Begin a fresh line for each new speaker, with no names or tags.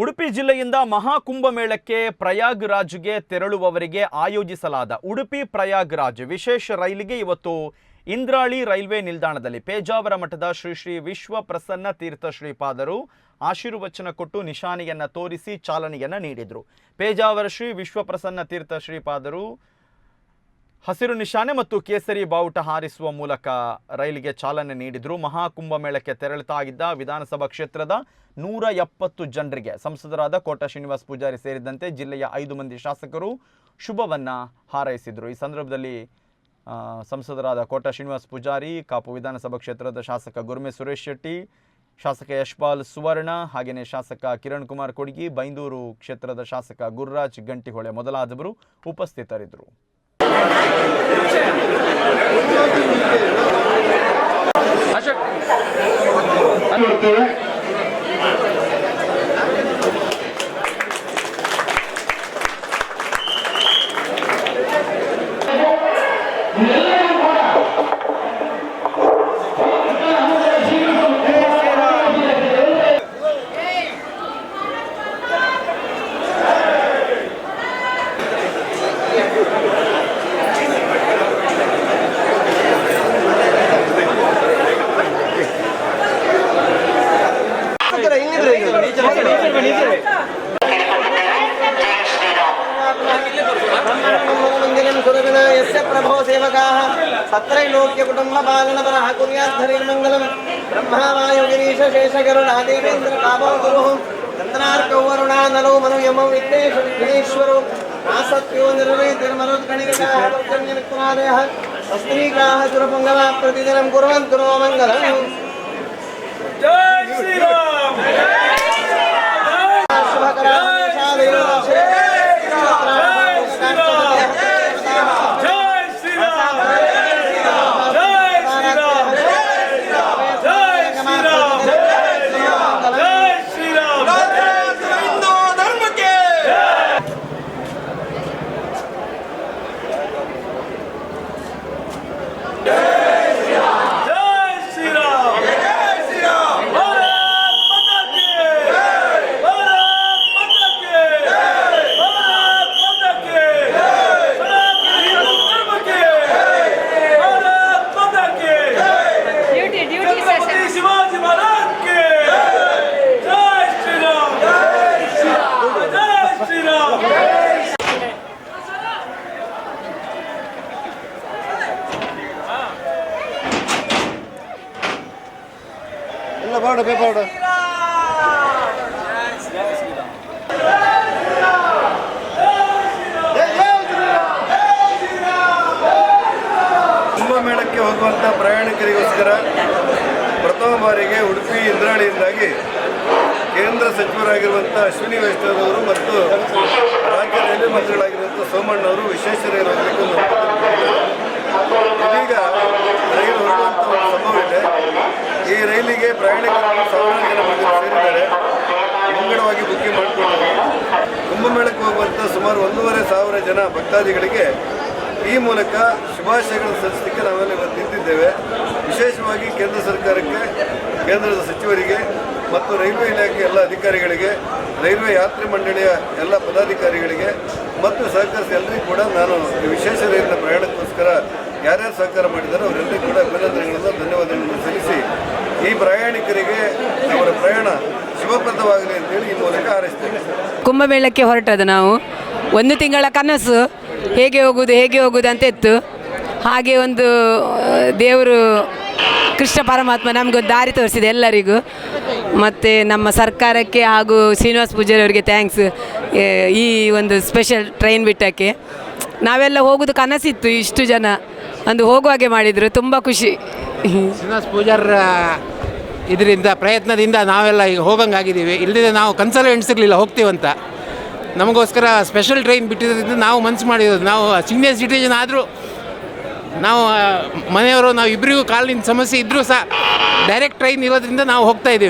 ಉಡುಪಿ ಜಿಲ್ಲೆಯಿಂದ ಮಹಾಕುಂಭಮೇಳಕ್ಕೆ ಪ್ರಯಾಗ್ರಾಜ್ಗೆ ತೆರಳುವವರಿಗೆ ಆಯೋಜಿಸಲಾದ ಉಡುಪಿ ಪ್ರಯಾಗ್ರಾಜ್ ವಿಶೇಷ ರೈಲಿಗೆ ಇವತ್ತು ಇಂದ್ರಾಳಿ ರೈಲ್ವೆ ನಿಲ್ದಾಣದಲ್ಲಿ ಪೇಜಾವರ ಮಠದ ಶ್ರೀ ಶ್ರೀ ವಿಶ್ವ ಪ್ರಸನ್ನ ತೀರ್ಥ ಶ್ರೀಪಾದರು ಆಶೀರ್ವಚನ ಕೊಟ್ಟು ನಿಶಾನೆಯನ್ನು ತೋರಿಸಿ ಚಾಲನೆಯನ್ನು ನೀಡಿದರು. ಪೇಜಾವರ ಶ್ರೀ ವಿಶ್ವ ಪ್ರಸನ್ನ ತೀರ್ಥ ಶ್ರೀಪಾದರು ಹಸಿರು ನಿಶಾನೆ ಮತ್ತು ಕೇಸರಿ ಬಾವುಟ ಹಾರಿಸುವ ಮೂಲಕ ರೈಲಿಗೆ ಚಾಲನೆ ನೀಡಿದರು. ಮಹಾಕುಂಭಮೇಳಕ್ಕೆ ತೆರಳುತ್ತಾ ಇದ್ದ ವಿಧಾನಸಭಾ ಕ್ಷೇತ್ರದ ನೂರ ಎಪ್ಪತ್ತು ಜನರಿಗೆ ಸಂಸದರಾದ ಕೋಟ ಶ್ರೀನಿವಾಸ್ ಪೂಜಾರಿ ಸೇರಿದಂತೆ ಜಿಲ್ಲೆಯ ಐದು ಮಂದಿ ಶಾಸಕರು ಶುಭವನ್ನ ಹಾರೈಸಿದರು. ಈ ಸಂದರ್ಭದಲ್ಲಿ ಸಂಸದರಾದ ಕೋಟ ಶ್ರೀನಿವಾಸ್ ಪೂಜಾರಿ, ಕಾಪು ವಿಧಾನಸಭಾ ಕ್ಷೇತ್ರದ ಶಾಸಕ ಗುರುಮೆ ಸುರೇಶ್ ಶೆಟ್ಟಿ, ಶಾಸಕ ಯಶ್ಪಾಲ್ ಸುವರ್ಣ ಹಾಗೆಯೇ ಶಾಸಕ ಕಿರಣ್ ಕುಮಾರ್ ಕೊಡಗಿ, ಬೈಂದೂರು ಕ್ಷೇತ್ರದ ಶಾಸಕ ಗುರುರಾಜ್ ಗಂಟಿಹೊಳೆ ಮೊದಲಾದವರು ಉಪಸ್ಥಿತರಿದ್ದರು.
こんにちは。ప్రభో సేవకా సత్రైలోక్య కుటుంబ పాలన పరహ కుర్యాద్ధరి మంగళం బ్రహ్మావాయుగిరీశ శేషగరుణాదేవేంద్ర కామో గురు చంద్రార్కౌ వరుణా నలో మను యమో విఘ్నేశ్వర విఘ్నేశ్వరు ఆసత్యో నిర్వైతిర్మనోద్గణికాదేహ స్త్రీగ్రాహ సురపుంగవ
ప్రతిదినం కుర్వంతు నో
మంగళం జై శ్రీరామ్ ಶಿವಾಜಿ ಮಹಾರಾಜ್ ಕೆ ಜೈ ಶ್ರೀರಾಮ್! ಜೈ ಶ್ರೀರಾಮ್! ಜೈ ಶ್ರೀರಾಮ್
ಎಲ್ಲ ಬಾಡ. ಬೇಡ ಕುಂಭಮೇಳಕ್ಕೆ ಹೋಗುವಂಥ ಪ್ರಯಾಣಿಕರಿಗೋಸ್ಕರ ಪ್ರಥಮ ಬಾರಿಗೆ ಉಡುಪಿ ಇಂದ್ರಾಳಿಯಿಂದಾಗಿ ಕೇಂದ್ರ ಸಚಿವರಾಗಿರುವಂಥ ಅಶ್ವಿನಿ ವೈಷ್ಣವರು ಮತ್ತು ರಾಜ್ಯ ರೈಲ್ವೆ ಮಂತ್ರಿಗಳಾಗಿರುವಂಥ ಸೋಮಣ್ಣವರು ವಿಶೇಷ ರೈಲು ಇದೀಗ ರೈಲು ಹೊರಡುವಂಥ ಒಂದು ಸಂಭವ ಇದೆ. ಈ ರೈಲಿಗೆ ಪ್ರಯಾಣಿಕರನ್ನು ಸಾವಿರಾರು ಜನ ಸೇರಿದ್ದಾರೆ. ಮುಂಗಡವಾಗಿ ಬುಕ್ಕಿಂಗ್ ಮಾಡಿಕೊಂಡು ಕುಂಭಮೇಳಕ್ಕೆ ಹೋಗುವಂಥ ಸುಮಾರು ಒಂದೂವರೆ ಸಾವಿರ ಜನ ಭಕ್ತಾದಿಗಳಿಗೆ ಈ ಮೂಲಕ ಶುಭಾಶಯಗಳನ್ನು ಸಲ್ಲಿಸಲಿಕ್ಕೆ ನಾವೆಲ್ಲ ಇವತ್ತು ನಿಂತಿದ್ದೇವೆ. ವಿಶೇಷವಾಗಿ ಕೇಂದ್ರ ಸರ್ಕಾರಕ್ಕೆ, ಕೇಂದ್ರದ ಸಚಿವರಿಗೆ ಮತ್ತು ರೈಲ್ವೆ ಇಲಾಖೆ ಎಲ್ಲ ಅಧಿಕಾರಿಗಳಿಗೆ, ರೈಲ್ವೆ ಯಾತ್ರಿ ಮಂಡಳಿಯ ಎಲ್ಲ ಪದಾಧಿಕಾರಿಗಳಿಗೆ ಮತ್ತು ಸಹಕರಿಸಿದ ಎಲ್ಲರಿಗೂ ಕೂಡ ನಾನು ವಿಶೇಷ ರೈಲಿನ ಪ್ರಯಾಣಕ್ಕೋಸ್ಕರ ಯಾರ್ಯಾರು ಸಹಕಾರ ಮಾಡಿದ್ದಾರೋ ಅವರೆಲ್ಲರಿಗೂ ಕೂಡ ಅಭಿನಂದನೆಗಳನ್ನು, ಧನ್ಯವಾದಗಳನ್ನು ಸಲ್ಲಿಸಿ ಈ ಪ್ರಯಾಣಿಕರಿಗೆ ಅವರ ಪ್ರಯಾಣ ಶುಭಪ್ರದವಾಗಲಿ ಅಂತೇಳಿ ಈ ಮೂಲಕ ಹಾರೈಸ್ತೇನೆ.
ಕುಂಭಮೇಳಕ್ಕೆ ಹೊರಟದ ನಾವು. ಒಂದು ತಿಂಗಳ ಕನಸು. ಹೇಗೆ ಹೋಗುವುದು ಹೇಗೆ ಹೋಗುವುದು ಅಂತ ಇತ್ತು. ಹಾಗೆ ಒಂದು, ದೇವರು, ಕೃಷ್ಣ ಪರಮಾತ್ಮ ನಮಗೊಂದು ದಾರಿ ತೋರಿಸಿದೆ ಎಲ್ಲರಿಗೂ. ಮತ್ತು ನಮ್ಮ ಸರ್ಕಾರಕ್ಕೆ ಹಾಗೂ ಶ್ರೀನಿವಾಸ್ ಪೂಜಾರಿ ಅವರಿಗೆ ಥ್ಯಾಂಕ್ಸ್ ಈ ಒಂದು ಸ್ಪೆಷಲ್ ಟ್ರೈನ್ ಬಿಟ್ಟಕ್ಕೆ. ನಾವೆಲ್ಲ ಹೋಗೋದು ಕನಸಿತ್ತು, ಇಷ್ಟು ಜನ. ಒಂದು ಹೋಗುವಾಗೆ ಮಾಡಿದರು, ತುಂಬ ಖುಷಿ.
ಶ್ರೀನಿವಾಸ್ ಪೂಜಾರ ಇದರಿಂದ, ಪ್ರಯತ್ನದಿಂದ ನಾವೆಲ್ಲ ಈಗ ಹೋಗಂಗಾಗಿದ್ದೀವಿ. ಇಲ್ಲದೆ ನಾವು ಕನ್ಸಲ್ಲೇ ಎಣಿಸಿರ್ಲಿಲ್ಲ, ಹೋಗ್ತೀವಂತ. ನಮಗೋಸ್ಕರ ಸ್ಪೆಷಲ್ ಟ್ರೈನ್ ಬಿಟ್ಟಿದ್ದರಿಂದ ನಾವು ಮನಸ್ಸು ಮಾಡಿರೋದು. ನಾವು ಸೀನಿಯರ್ ಸಿಟಿಜನ್ ಆದರೂ ನಾವು ಮನೆಯವರು ನಾವು ಇಬ್ಬರಿಗೂ ಕಾಲಿನ ಸಮಸ್ಯೆ ಇದ್ದರೂ ಸಹ ಡೈರೆಕ್ಟ್ ಟ್ರೈನ್ ಇರೋದ್ರಿಂದ ನಾವು ಹೋಗ್ತಾ ಇದ್ದೀವಿ.